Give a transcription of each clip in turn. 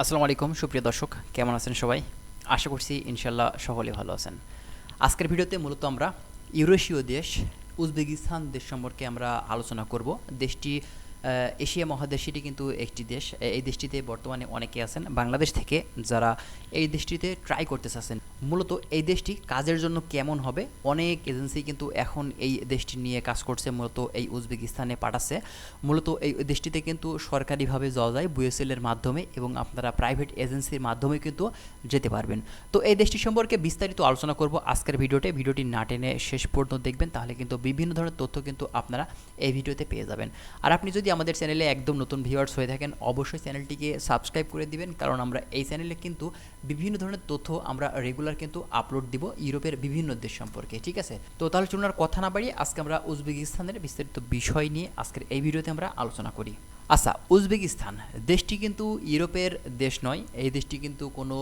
আসসালামু আলাইকুম, সুপ্রিয় দর্শক, কেমন আছেন সবাই? আশা করছি ইনশাল্লাহ সকলে ভালো আছেন। আজকের ভিডিওতে মূলত আমরা ইউরেশীয় দেশ, উজবেকিস্তান দেশ সম্পর্কে আমরা আলোচনা করব। দেশটি এশিয়া মহাদেশটি কিন্তু একটি দেশ। এই দেশটিতে বর্তমানে অনেকে আছেন। বাংলাদেশ থেকে যারা এই দেশটিতে ট্রাই করতে চাচ্ছেন মূলত এই দেশটি কাজের জন্য কেমন হবে? অনেক এজেন্সি কিন্তু এখন এই দেশটি নিয়ে কাজ করছে, মূলত এই উজবেকিস্তানে পাঠাচ্ছে। মূলত এই দেশটিতে কিন্তু সরকারিভাবে যাওয়া যায় বুয়েসেল এর মাধ্যমে এবং আপনারা প্রাইভেট এজেন্সির মাধ্যমে কিন্তু যেতে পারবেন। তো এই দেশটি সম্পর্কে বিস্তারিত আলোচনা করব আজকের ভিডিওতে। ভিডিওটি না টেনে শেষ পর্যন্ত দেখবেন, তাহলে কিন্তু বিভিন্ন ধরনের তথ্য কিন্তু আপনারা এই ভিডিওতে পেয়ে যাবেন। আর আপনি যদি আমাদের চ্যানেলে একদম নতুন ভিউয়ার্স হয়ে থাকেন, অবশ্যই চ্যানেলটিকে সাবস্ক্রাইব করে দিবেন, কারণ আমরা এই চ্যানেলে কিন্তু বিভিন্ন ধরনের তথ্য আমরা রেগুলার কিন্তু আপলোড দিব ইউরোপের বিভিন্ন দেশ সম্পর্কে, ঠিক আছে? তো তাহলে চলুন আর কথা না বাড়িয়ে আজকে আমরা উজবেকিস্তানের বিস্তারিত বিষয় নিয়ে আজকের এই ভিডিওতে আমরা আলোচনা করি। আচ্ছা উজবেকিস্তান, দেশটি কিন্তু ইউরোপের দেশ নয়, এই দেশটি কিন্তু কোনো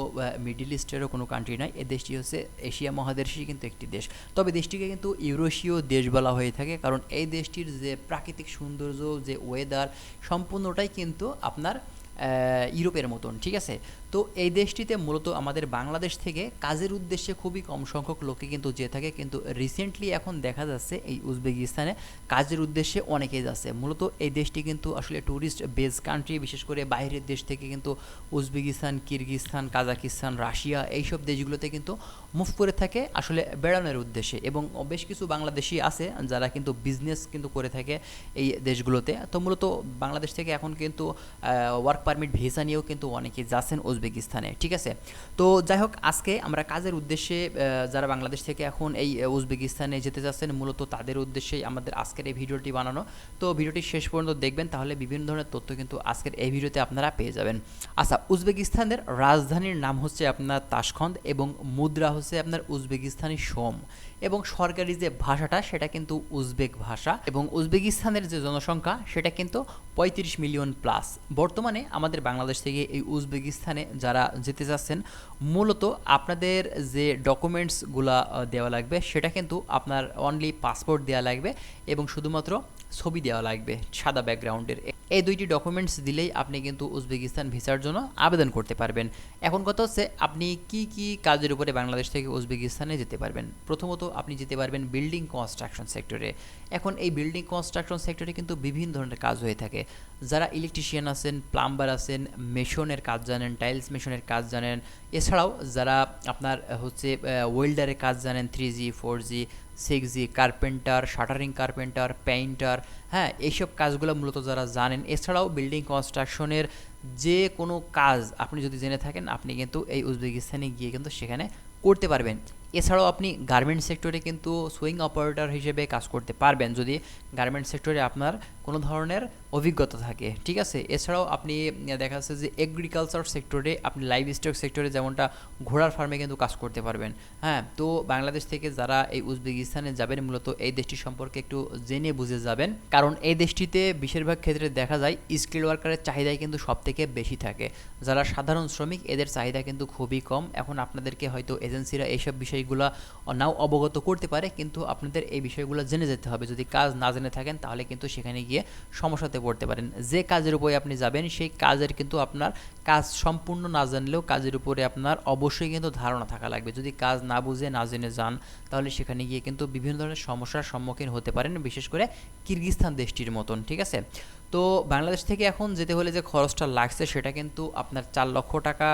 মিডিল ইস্টেরও কোনো কান্ট্রি নয়, এই দেশটি হচ্ছে এশিয়া মহাদেশেরই কিন্তু একটি দেশ। তবে দেশটিকে কিন্তু ইউরোশীয় দেশ বলা হয়ে থাকে, কারণ এই দেশটির যে প্রাকৃতিক সৌন্দর্য, যে ওয়েদার সম্পূর্ণটাই কিন্তু আপনার ইউরোপের মতন, ঠিক আছে? তো এই দেশটিতে মূলত আমাদের বাংলাদেশ থেকে কাজের উদ্দেশ্যে খুবই কম সংখ্যক লোকে কিন্তু যেয়ে থাকে, কিন্তু রিসেন্টলি এখন দেখা যাচ্ছে এই উজবেকিস্তানে কাজের উদ্দেশ্যে অনেকেই যাচ্ছে। মূলত এই দেশটি কিন্তু আসলে ট্যুরিস্ট বেস কান্ট্রি বিশেষ করে বাইরের দেশ থেকে কিন্তু উজবেকিস্তান, কিরগিস্তান, কাজাকিস্তান, রাশিয়া এইসব দেশগুলোতে কিন্তু মুভ করে থাকে আসলে বেড়ানোর উদ্দেশ্যে। এবং বেশ কিছু বাংলাদেশি আছে যারা কিন্তু বিজনেস কিন্তু করে থাকে এই দেশগুলোতে। তো মূলত বাংলাদেশ থেকে এখন কিন্তু ওয়ার্ক পারমিট ভিসা নিয়েও কিন্তু অনেকে যাচ্ছেন উজবেকিস্তানে, ঠিক আছে? তো যাই হোক, আজকে আমরা কাজের উদ্দেশ্যে যারা বাংলাদেশ থেকে এখন এই উজবেকিস্তানে যেতে যাচ্ছেন, মূলত তাদের উদ্দেশ্যেই আমাদের আজকের এই ভিডিওটি বানানো। তো ভিডিওটি শেষ পর্যন্ত দেখবেন, তাহলে বিভিন্ন ধরনের তথ্য কিন্তু আজকের এই ভিডিওতে আপনারা পেয়ে যাবেন। আচ্ছা উজবেকিস্তানের রাজধানীর নাম হচ্ছে আপনার তাসখন্দ এবং মুদ্রা হচ্ছে আপনার উজবেকিস্তানি সোম। এবং সরকারি যে ভাষাটা, সেটা কিন্তু উজবেক ভাষা। এবং উজবেকিস্তানের যে জনসংখ্যা, সেটা কিন্তু পঁয়ত্রিশ মিলিয়ন প্লাস। বর্তমানে আমাদের বাংলাদেশ থেকে এই উজবেকিস্তানে যারা যেতে চাচ্ছেন মূলত আপনাদের যে ডকুমেন্টসগুলা দেওয়া লাগবে, সেটা কিন্তু আপনার অনলি পাসপোর্ট দেওয়া লাগবে এবং শুধুমাত্র ছবি দেওয়া লাগবে, সাদা ব্যাকগ্রাউন্ডের এই দুইটি ডকুমেন্টস দিলেই আপনি কিন্তু উজবেকিস্তান ভিসার জন্য আবেদন করতে পারবেন। এখন কথা হচ্ছে, আপনি কি কি কাজের উপরে বাংলাদেশ থেকে উজবেকিস্তানে যেতে পারবেন? প্রথমত আপনি যেতে পারবেন বিল্ডিং কনস্ট্রাকশন সেক্টরে এখন এই বিল্ডিং কনস্ট্রাকশন সেক্টরে কিন্তু বিভিন্ন ধরনের কাজ হয়ে থাকে। যারা ইলেকট্রিশিয়ান আছেন প্লাম্বার আছেন মেশনের কাজ জানেন টাইলস মেশনের কাজ জানেন, এছাড়াও যারা আপনার হচ্ছে ওয়েল্ডারের কাজ জানেন three G four G six G carpenter, shuttering carpenter, painter হ্যাঁ এইসব কাজগুলো মূলত যারা জানেন। এছাড়াও বিল্ডিং কনস্ট্রাকশনের যে কোনো কাজ আপনি যদি জেনে থাকেন, আপনি কিন্তু এই উজবেকিস্তানে গিয়ে কিন্তু সেখানে করতে পারবেন। এছাড়াও আপনি গার্মেন্ট সেক্টরে কিন্তু সুইং অপারেটর হিসেবে কাজ করতে পারবেন, যদি গার্মেন্ট সেক্টরে আপনার কোনো ধরনের অভিজ্ঞতা থাকে, ঠিক আছে? এছাড়াও আপনি দেখা যাচ্ছে যে এগ্রিকালচার সেক্টরে আপনি লাইভ স্টক সেক্টরে যেমনটা ঘোড়ার ফার্মে কিন্তু কাজ করতে পারবেন হ্যাঁ? তো বাংলাদেশ থেকে যারা এই উজবেকিস্তানে যাবেন, মূলত এই দেশটি সম্পর্কে একটু জেনে বুঝে যাবেন। কারণ এই দেশটিতে বেশিরভাগ ক্ষেত্রে দেখা যায় স্কিল ওয়ার্কারের চাহিদাই কিন্তু সব থেকে বেশি থাকে। যারা সাধারণ শ্রমিক, এদের চাহিদা কিন্তু খুবই কম। এখন আপনাদেরকে হয়তো এজেন্সিরা এইসব বিষয়গুলো নাও অবগত করতে পারে, কিন্তু আপনাদের এই বিষয়গুলো জেনে যেতে হবে। যদি কাজ না জেনে থাকেন, তাহলে কিন্তু সেখানে গিয়ে সমস্যাতে পড়তে পারেন। যে কাজের উপরে আপনি যাবেন, সেই কাজের কিন্তু আপনার কাজ সম্পূর্ণ না জানলেও কাজের উপরে আপনার অবশ্যই কিন্তু ধারণা থাকা লাগবে। যদি কাজ না বুঝে, না জেনে যান, তাহলে সেখানে গিয়ে কিন্তু বিভিন্ন ধরনের সমস্যার সম্মুখীন হতে পারেন বিশেষ করে কিরগিস্তান দেশটির মতন ঠিক আছে? তো বাংলাদেশ থেকে এখন যেতে হলে যে খরচটা লাগছে, সেটা কিন্তু আপনার চার লক্ষ টাকা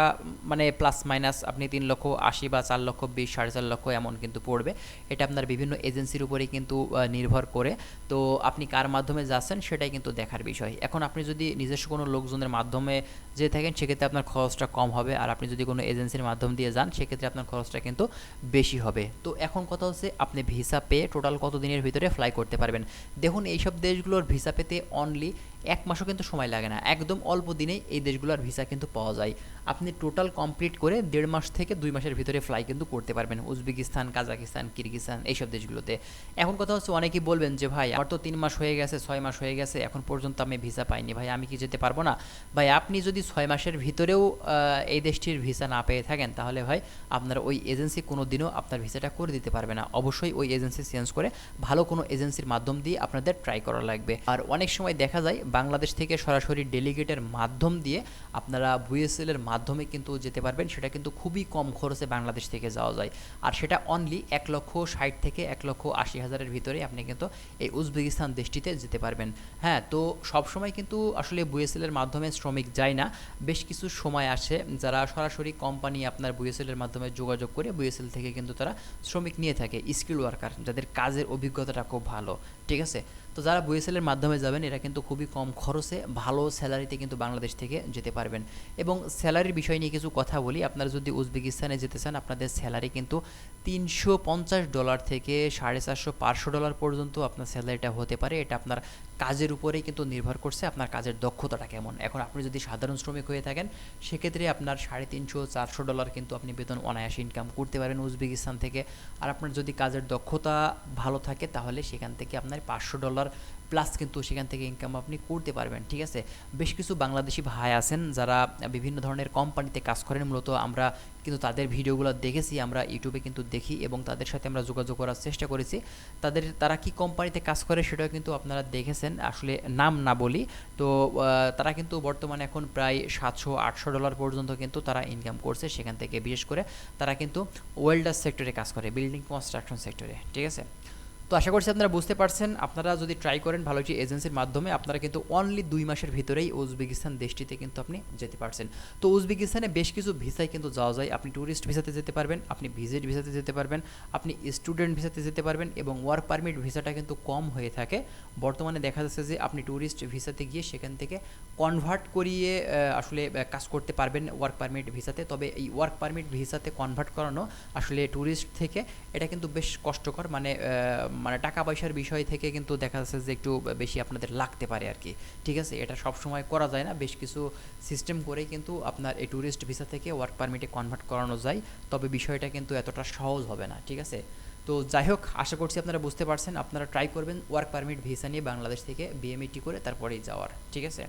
মানে প্লাস মাইনাস আপনি তিন লক্ষ আশি বা চার লক্ষ বিশ, সাড়ে চার লক্ষ এমন কিন্তু পড়বে। এটা আপনার বিভিন্ন এজেন্সির উপরেই কিন্তু নির্ভর করে। তো আপনি কার মাধ্যমে যাচ্ছেন, সেটাই কিন্তু দেখার বিষয়। এখন আপনি যদি নিজস্ব কোনো লোকজনের মাধ্যমে যে থাকেন, সেক্ষেত্রে আপনার খরচটা কম হবে। আর আপনি যদি কোনো এজেন্সির মাধ্যম দিয়ে যান, সেক্ষেত্রে আপনার খরচটা কিন্তু বেশি হবে। তো এখন কথা হচ্ছে, আপনি ভিসা পেয়ে টোটাল কত দিনের ভিতরে ফ্লাই করতে পারবেন? দেখুন, এইসব দেশগুলোর ভিসা পেতে অনলি এক মাসও কিন্তু সময় লাগে না। একদম অল্প দিনেই এই দেশগুলোর ভিসা কিন্তু পাওয়া যায়। আপনি টোটাল কমপ্লিট করে দেড় মাস থেকে দুই মাসের ভিতরে ফ্লাই কিন্তু করতে পারবেন। উজবেকিস্তান, কাজাকিস্তান, কিরগিস্তান এইসব দেশগুলোতে। এখন কথা হচ্ছে অনেকেই বলবেন যে, ভাই, আমার তো তিন মাস হয়ে গেছে, ছয় মাস হয়ে গেছে, এখন পর্যন্ত আমি ভিসা পাইনি। ভাই, আমি কি যেতে পারব না? ভাই, আপনি যদি ছয় মাসের ভিতরেও এই দেশটির ভিসা না পেয়ে থাকেন, তাহলে ভাই, আপনার ওই এজেন্সি কোনো দিনও আপনার ভিসাটা করে দিতে পারবে না। অবশ্যই ওই এজেন্সি চেঞ্জ করে ভালো কোনো এজেন্সির মাধ্যম দিয়ে আপনাদের ট্রাই করা লাগবে। আর অনেক সময় দেখা যায় বাংলাদেশ থেকে সরাসরি ডেলিগেটের মাধ্যম দিয়ে আপনারা বুয়েসেলের মাধ্যমে কিন্তু যেতে পারবেন। সেটা কিন্তু খুবই কম খরচে বাংলাদেশ থেকে যাওয়া যায়। আর সেটা অনলি এক লক্ষ ষাট থেকে এক লক্ষ আশি হাজারের ভিতরে আপনি কিন্তু এই উজবেকিস্তান দেশটিতে যেতে পারবেন। হ্যাঁ তো সবসময় কিন্তু আসলে বুয়েসেলের মাধ্যমে শ্রমিক যায় না। বেশ কিছু সময় আসে যারা সরাসরি কোম্পানি আপনার বুয়েসেলের মাধ্যমে যোগাযোগ করে বুয়েসেল থেকে কিন্তু তারা শ্রমিক নিয়ে থাকে স্কিল ওয়ার্কার যাদের কাজের অভিজ্ঞতাটা খুব ভালো। ঠিক আছে? তো যারা বুয়েসেলের মাধ্যমে যাবেন, এরা কিন্তু খুবই কম খরচে ভালো স্যালারিতে কিন্তু বাংলাদেশ থেকে যেতে পারবেন। এবং স্যালারির বিষয় নিয়ে কিছু কথা বলি। আপনারা যদি উজবেকিস্তানে যেতে চান, আপনাদের স্যালারি কিন্তু তিনশো পঞ্চাশ ডলার থেকে সাড়ে চারশো পাঁচশো ডলার পর্যন্ত আপনার স্যালারিটা হতে পারে। এটা আপনার কাজের উপরেই কিন্তু নির্ভর করছে আপনার কাজের দক্ষতাটা কেমন। এখন আপনি যদি সাধারণ শ্রমিক হয়ে থাকেন, সেক্ষেত্রে আপনার সাড়ে তিনশো, চারশো ডলার কিন্তু আপনি বেতন অনায়াসে ইনকাম করতে পারেন উজবেকিস্তান থেকে। আর আপনার যদি কাজের দক্ষতা ভালো থাকে, তাহলে সেখান থেকে আপনার পাঁচশো ডলার প্লাস কিন্তু সেখান থেকে ইনকাম আপনি করতে পারবেন, ঠিক আছে? বেশ কিছু বাংলাদেশি ভাই আছেন যারা বিভিন্ন ধরনের কোম্পানিতে কাজ করেন। মূলত আমরা কিন্তু তাদের ভিডিওগুলো দেখেছি, আমরা ইউটিউবে কিন্তু দেখি এবং তাদের সাথে আমরা যোগাযোগ করার চেষ্টা করেছি। তাদের, তারা কি কোম্পানিতে কাজ করে সেটাও কিন্তু আপনারা দেখেছেন, আসলে নাম না বলি। তো তারা কিন্তু বর্তমানে এখন প্রায় সাতশো, আটশো ডলার পর্যন্ত কিন্তু তারা ইনকাম করছে সেখান থেকে। বিশেষ করে তারা কিন্তু ওয়েল্ডার সেক্টরে কাজ করে বিল্ডিং কনস্ট্রাকশন সেক্টরে ঠিক আছে? তো আশা করছি আপনারা বুঝতে পারছেন। আপনারা যদি ট্রাই করেন ভালো একটি এজেন্সির মাধ্যমে, আপনারা কিন্তু অনলি দুই মাসের ভিতরেই উজবেকিস্তান দেশটিতে কিন্তু আপনি যেতে পারছেন। তো উজবেকিস্তানে বেশ কিছু ভিসায় কিন্তু যাওয়া যায়। আপনি ট্যুরিস্ট ভিসাতে যেতে পারবেন, আপনি ভিজিট ভিসাতে যেতে পারবেন, আপনি স্টুডেন্ট ভিসাতে যেতে পারবেন এবং ওয়ার্ক পারমিট ভিসাটা কিন্তু কম হয়ে থাকে। বর্তমানে দেখা যাচ্ছে যে আপনি ট্যুরিস্ট ভিসাতে গিয়ে সেখান থেকে কনভার্ট করিয়ে আসলে কাজ করতে পারবেন ওয়ার্ক পারমিট ভিসাতে। তবে এই ওয়ার্ক পারমিট ভিসাতে কনভার্ট করানো আসলে ট্যুরিস্ট থেকে, এটা কিন্তু বেশ কষ্টকর। মানে মানে টাকা পয়সার বিষয় থেকে কিন্তু দেখা যাচ্ছে যে একটু বেশি আপনাদের লাগতে পারে আর কি। ঠিক আছে? এটা সব সময় করা যায় না। বেশ কিছু সিস্টেম করে কিন্তু আপনার এই ট্যুরিস্ট ভিসা থেকে ওয়ার্ক পারমিটে কনভার্ট করানো যায়। তবে বিষয়টা কিন্তু এতটা সহজ হবে না। ঠিক আছে? তো যাই হোক, আশা করছি আপনারা বুঝতে পারছেন। আপনারা ট্রাই করবেন ওয়ার্ক পারমিট ভিসা নিয়ে বাংলাদেশ থেকে বিএমইটি করে তারপরেই যাওয়ার। ঠিক আছে?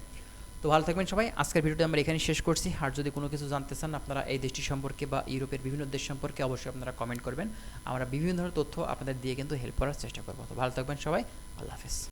তো ভালো থাকবেন সবাই। আজকের ভিডিওটা আমরা এখানে শেষ করছি। আর যদি কোনো কিছু জানতে চান আপনারা এই দেশটি সম্পর্কে বা ইউরোপের বিভিন্ন দেশ সম্পর্কে অবশ্যই আপনারা কমেন্ট করবেন। আমরা বিভিন্ন ধরনের তথ্য আপনাদের দিয়ে কিন্তু হেল্প করার চেষ্টা করব। তো ভালো থাকবেন সবাই। আল্লাহ হাফেজ।